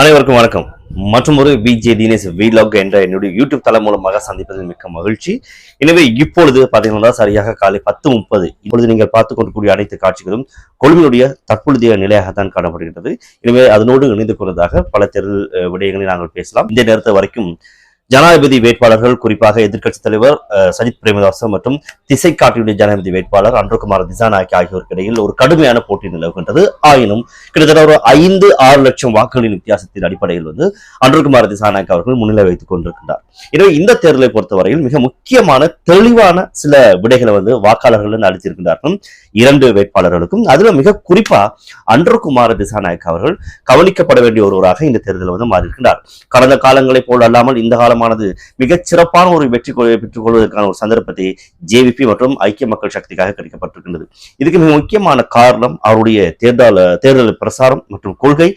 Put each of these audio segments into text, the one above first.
அனைவருக்கும் வணக்கம். மற்றும் ஒரு பிஜே தினேஷ் விலாக் என்ற என்னுடைய யூடியூப் தளம் மூலமாக சந்திப்பதில் மிக்க மகிழ்ச்சி. எனவே இப்பொழுது பார்த்தீங்கன்னா சரியாக காலை பத்து முப்பது. இப்பொழுது நீங்கள் பார்த்து கொண்டிருக்கூடிய அனைத்து காட்சிகளும் கொழும்பினுடைய தற்பொழுதைய நிலையாகத்தான் காணப்படுகிறது எனவே அதனோடு இணைந்து கொள்வதாக பல தேர்தல் விடயங்களை நாங்கள் பேசலாம். இந்த நேரத்தை வரைக்கும் ஜனாதிபதி வேட்பாளர்கள் குறிப்பாக எதிர்க்கட்சித் தலைவர் சஜித் பிரேமதாச மற்றும் திசை காட்டியுடைய ஜனாதிபதி வேட்பாளர் அன்றகுமார் திசாநாயக் ஆகியோருக்கு இடையில் ஒரு கடுமையான போட்டி நிலவுகின்றது. ஆயினும் கிட்டத்தட்ட ஒரு ஐந்து ஆறு லட்சம் வாக்குகளின் வித்தியாசத்தின் அடிப்படையில் வந்து அன்றகுமார் திசாநாயக் அவர்கள் முன்னிலை வைத்துக் கொண்டிருக்கின்றார். எனவே இந்த தேர்தலை பொறுத்தவரையில் மிக முக்கியமான தெளிவான சில விடைகளை வந்து வாக்காளர்கள் அளித்திருக்கின்றார்கள். இரண்டு வேட்பாளர்களுக்கும் அதுல மிக குறிப்பா அன்றகுமார் திசாநாயக் அவர்கள் கவனிக்கப்பட வேண்டிய ஒருவராக இந்த தேர்தலில் வந்து மாறியிருக்கின்றார். கடந்த காலங்களைப் போல் அல்லாமல் இந்த காலமானது மிகச் சிறப்பான ஒரு வெற்றி பெற்றுக் கொள்வதற்கான ஒரு சந்தர்ப்பத்தை ஜேவிபி மற்றும் ஐக்கிய மக்கள் சக்திக்காக கிடைக்கப்பட்டிருக்கின்றது இதுக்கு மிக முக்கியமான காரணம் அவருடைய தேர்தல் தேர்தல் பிரசாரம் மற்றும் கொள்கை.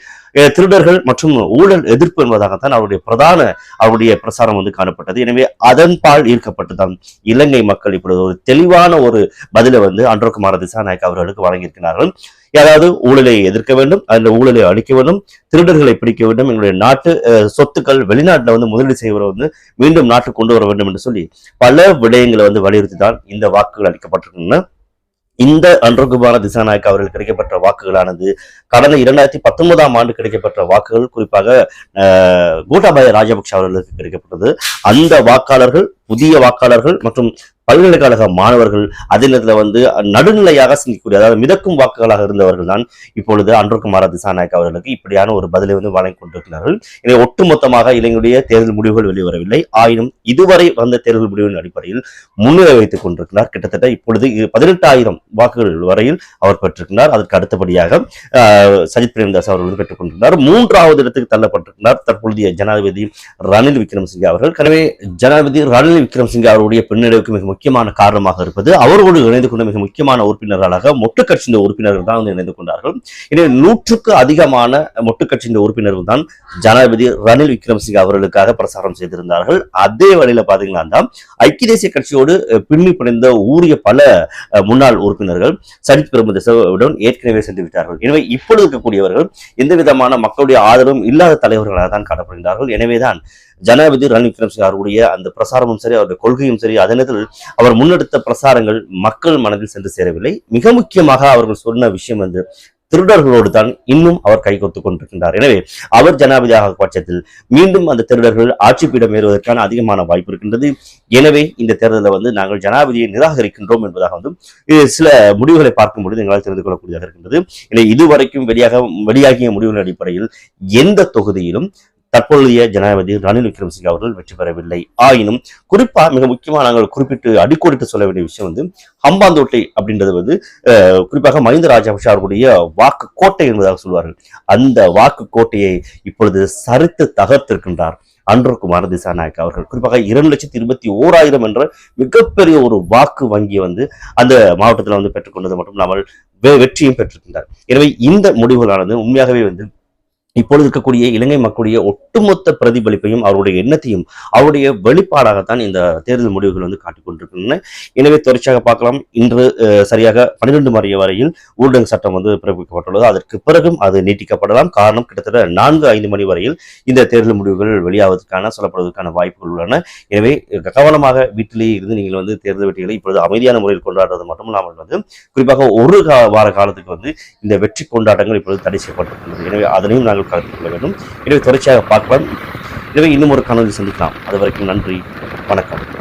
திருடர்கள் மற்றும் ஊழல் எதிர்ப்பு என்பதாகத்தான் அவருடைய பிரதான அவருடைய பிரசாரம் வந்து காணப்பட்டது. எனவே அதன் பால் ஈர்க்கப்பட்டுதான் இலங்கை மக்கள் இப்பொழுது ஒரு தெளிவான ஒரு பதிலை வந்து அன்றகுமார திசாநாயக் அவர்களுக்கு வழங்கியிருக்கிறார்கள். யாராவது ஊழலை எதிர்க்க வேண்டும் அந்த ஊழலை அழிக்க வேண்டும் திருடர்களை பிடிக்க வேண்டும் எங்களுடைய நாட்டு சொத்துக்கள் வெளிநாட்டில் வந்து முதலீடு செய்வரை வந்து மீண்டும் நாட்டுக்கு கொண்டு வர வேண்டும் என்று சொல்லி பல விடயங்களை வந்து வலியுறுத்தி தான் இந்த வாக்குகள் அளிக்கப்பட்டிருக்கின்றன. இந்த அன்றகுமார திசாநாயக் அவர்கள் கிடைக்கப்பட்ட வாக்குகளானது கடந்த இரண்டாயிரத்தி பத்தொன்பதாம் ஆண்டு கிடைக்கப்பட்ட வாக்குகள் குறிப்பாக அஹ், கோட்டாபாய ராஜபக்ஷ அவர்களுக்கு கிடைக்கப்பட்டது. அந்த வாக்காளர்கள் புதிய வாக்காளர்கள் மற்றும் பல்கலைக்கழக மாணவர்கள் அதே நேரத்தில் வந்து நடுநிலையாக சிந்திக்கக்கூடிய அதாவது மிதக்கும் வாக்குகளாக இருந்தவர்கள் தான் இப்பொழுது அன்றகுமார திசாநாயக் அவர்களுக்கு இப்படியான ஒரு பதிலை வந்து வழங்கி கொண்டிருக்கிறார்கள். எனவே ஒட்டுமொத்தமாக இலங்கையுடைய தேர்தல் முடிவுகள் வெளிவரவில்லை. ஆயினும் இதுவரை வந்த தேர்தல் முடிவின் அடிப்படையில் முன்னிலை வைத்துக் கொண்டிருக்கிறார். கிட்டத்தட்ட இப்பொழுது பதினெட்டாயிரம் வாக்குகள் வரையில் அவர் பெற்றிருக்கிறார். அதற்கு அடுத்தபடியாக சஜித் பிரேமதாஸ் அவர்கள் வந்து பெற்றுக் கொண்டிருக்கிறார். மூன்றாவது இடத்துக்கு தள்ளப்பட்டிருக்கிறார். தற்பொழுதைய ஜனாதிபதி ரணில் விக்ரமசிங்கே அவர்கள். எனவே ஜனாதிபதி ரணில் விக்ரமசிங்கே அவருடைய பின்னடைவுக்கு மிக முக்கியமான காரணமாக இருப்பது. அவர்களோடு இணைந்து கொண்ட மிக முக்கியமான உறுப்பினர்களாக மொட்டு கட்சியின் உறுப்பினர்கள் தான் வந்து இணைந்து கொண்டார்கள். எனவே நூற்றுக்கு அதிகமான மொட்டு கட்சியின் உறுப்பினர்கள் தான் ஜனாதிபதி ரணில் விக்ரமசிங்க அவர்களுக்காக பிரசாரம் செய்திருந்தார்கள். அதே வழியில பாத்தீங்கன்னா தான் ஐக்கிய தேசிய கட்சியோடு பின்னி பிணைந்த ஊரிய பல முன்னாள் உறுப்பினர்கள் சஜித் பிரேமதாசவுடன் ஏற்கனவே சென்று விட்டார்கள். எனவே இப்பொழுது இருக்கக்கூடியவர்கள் எந்த விதமான மக்களுடைய ஆதரவும் இல்லாத தலைவர்களாக தான் காணப்படுகிறார்கள் எனவேதான் ஜனாதிபதி ரணில் விக்ரம்சிங் அவருடைய அந்த பிரசாரமும் சரி அவருடைய கொள்கையும் சரி அதே நேரத்தில் அவர் முன்னெடுத்த பிரசாரங்கள் மக்கள் மனதில் சென்று சேரவில்லை. மிக முக்கியமாக அவர்கள் சொன்ன விஷயம் வந்து திருடர்களோடு தான் இன்னும் அவர் கைகொத்து கொண்டிருக்கின்றார். எனவே அவர் ஜனாதிபதியாக பட்சத்தில் மீண்டும் அந்த திருடர்கள் ஆட்சி பீடம் ஏறுவதற்கான அதிகமான வாய்ப்பு இருக்கின்றது. எனவே இந்த தேர்தலில் வந்து நாங்கள் ஜனாதிபதியை நிராகரிக்கின்றோம் என்பதாக வந்து சில முடிவுகளை பார்க்கும் பொழுது எங்களால் தெரிந்து கொள்ளக்கூடியதாக இருக்கின்றது. எனவே இதுவரைக்கும் வெளியாக வெளியாகிய முடிவுகளின் அடிப்படையில் எந்த தொகுதியிலும் தற்பொழுதைய ஜனாதிபதி ரணில் விக்ரமசிங்க அவர்கள் வெற்றி பெறவில்லை. ஆயினும் குறிப்பா மிக முக்கியமாக நாங்கள் குறிப்பிட்டு அடிக்கோடிட்டு சொல்ல வேண்டிய விஷயம் வந்து ஹம்பாந்தோட்டை அப்படின்றது வந்து குறிப்பாக மஹிந்த ராஜபக்ஷ அவர்களுடைய வாக்கு கோட்டை என்பதாக சொல்வார்கள். அந்த வாக்கு கோட்டையை இப்பொழுது சரித்து தகர்த்திருக்கின்றார் அன்றகுமார் திசாநாயக் அவர்கள். குறிப்பாக இரண்டு லட்சத்தி இருபத்தி ஓராயிரம் என்ற மிகப்பெரிய ஒரு வாக்கு வங்கியை வந்து அந்த மாவட்டத்தில் வந்து பெற்றுக்கொண்டது மட்டும் இல்லாமல் வெ- வெற்றியும் பெற்றிருக்கின்றார். எனவே இந்த முடிவுகளானது உண்மையாகவே வந்து இப்பொழுது இருக்கக்கூடிய இலங்கை மக்களுடைய ஒட்டுமொத்த பிரதிபலிப்பையும் அவருடைய எண்ணத்தையும் அவருடைய வெளிப்பாடாகத்தான் இந்த தேர்தல் முடிவுகள் வந்து காட்டிக்கொண்டிருக்கின்றன. எனவே தொடர்ச்சியாக பார்க்கலாம். இன்று சரியாக பன்னிரண்டு மணி வரையில் ஊரடங்கு சட்டம் வந்து பிறப்பிக்கப்பட்டுள்ளது. அதற்கு பிறகும் அது நீட்டிக்கப்படலாம். காரணம் கிட்டத்தட்ட நான்கு ஐந்து மணி வரையில் இந்த தேர்தல் முடிவுகள் வெளியாவதற்கான சொல்லப்படுவதற்கான வாய்ப்புகள் உள்ளன. எனவே கவனமாக வீட்டிலேயே இருந்து நீங்கள் வந்து தேர்தல் வெற்றிகளை இப்பொழுது அமைதியான முறையில் கொண்டாடுறது மட்டும் இல்லாமல் வந்து குறிப்பாக ஒரு வார காலத்துக்கு வந்து இந்த வெற்றி கொண்டாட்டங்கள் இப்பொழுது தடை செய்யப்பட்டிருக்கின்றது. எனவே அதனையும் நாங்கள் கலந்து கொள்ள வேண்டும் எனவே தொடர்ச்சியாக பார்க்கலாம். எனவே இன்னும் ஒரு காணொலி சந்திக்கலாம். அது வரைக்கும் நன்றி. வணக்கம்.